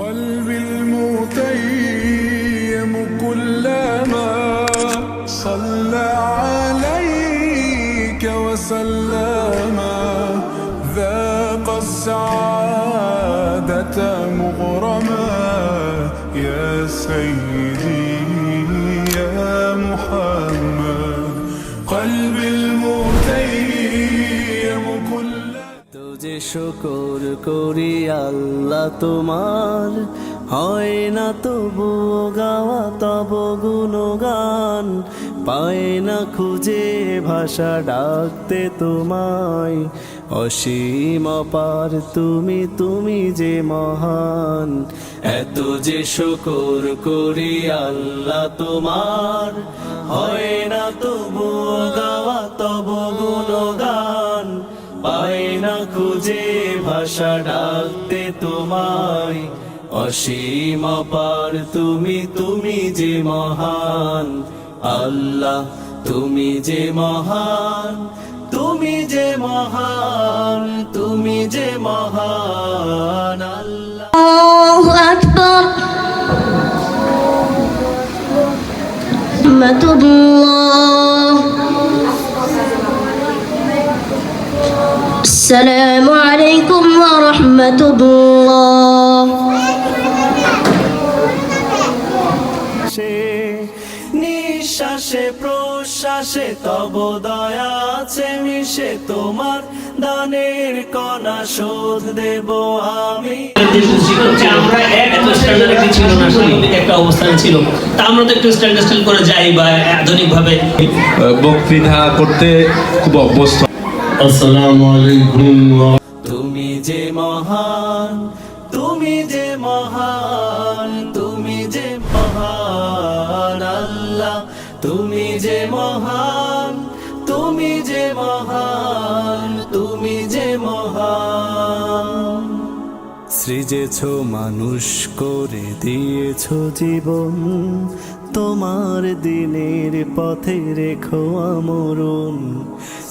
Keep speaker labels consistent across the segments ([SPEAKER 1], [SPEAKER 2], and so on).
[SPEAKER 1] قلبي المتيم كلما صلى عليك وسلم ذاق السعادة مغرما. يا سيدي يا محمد قلبي المتيم
[SPEAKER 2] যে শুকর করি আল্লাহ তোমার। হয় না তবু গাওয়া তব গুণগান। পায় না খুঁজে ভাষা ডাকতে তোমায়। অসীম পার তুমি তুমি যে মহান। এত যে শুকর করি আল্লাহ তোমার। হয় না তবু গাওয়া তব খুঁজে ভাষা ডাকতে তোমায়। অসীম পার তুমি তুমি যে মহান। আল্লাহ, তুমি যে মহান। তুমি যে মহান, তুমি যে মহান। আল্লাহ।
[SPEAKER 3] السلام عليكم ورحمة الله
[SPEAKER 2] সে নিঃশ্বাসে প্রশ্বাসে তব দয়া আছে মিশে তোমার দানের কণা শোধ দেব আমি
[SPEAKER 4] যে আমরা এক এত স্ট্যান্ডার্ড একটি ছিল না সামগ্রিক একটা অবস্থান ছিল তা আমরা তো একটু স্ট্যান্ডার্ড স্টাইল করে যাই বা আধুনিক ভাবে
[SPEAKER 5] বক্তৃতা করতে খুব অভ্যস্ত
[SPEAKER 4] আসসালামু আলাইকুম
[SPEAKER 2] তুমি যে মহান, তুমি যে মহান, তুমি যে মহান আল্লাহ, তুমি যে মহান, তুমি যে মহান, তুমি যে মহান। সৃজেছ মানুষ, করে দিয়েছ জীবন, তোমার দিনের পথে রেখো আমরণ।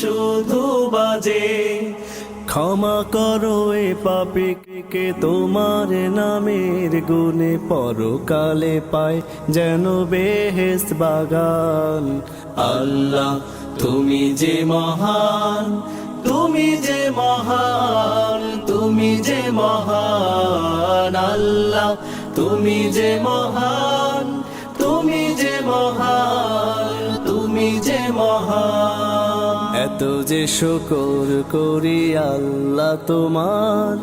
[SPEAKER 2] শুধু বাজে। ক্ষমা করো এ পাপিকে, তোমার নামের গুণে পরকালে পায় যেন বেহেস বাগান। আল্লাহ, তুমি যে মহান, তুমি যে মহান, তুমি যে মহান। আল্লাহ, তুমি যে মহান, তুমি যে মহান, তুমি যে মহান। এত যে শকর করি আল্লাহ তোমার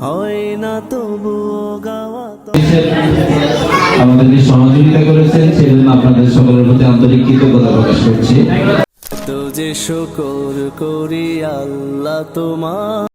[SPEAKER 2] হয় না তবু গাওয়া
[SPEAKER 6] সহযোগিতা করেছেন সেজন্য আপনাদের সকলের প্রতি আন্তরিক কৃতজ্ঞতা প্রকাশ করছি।
[SPEAKER 2] এত যে শকর করি আল্লাহ তোমার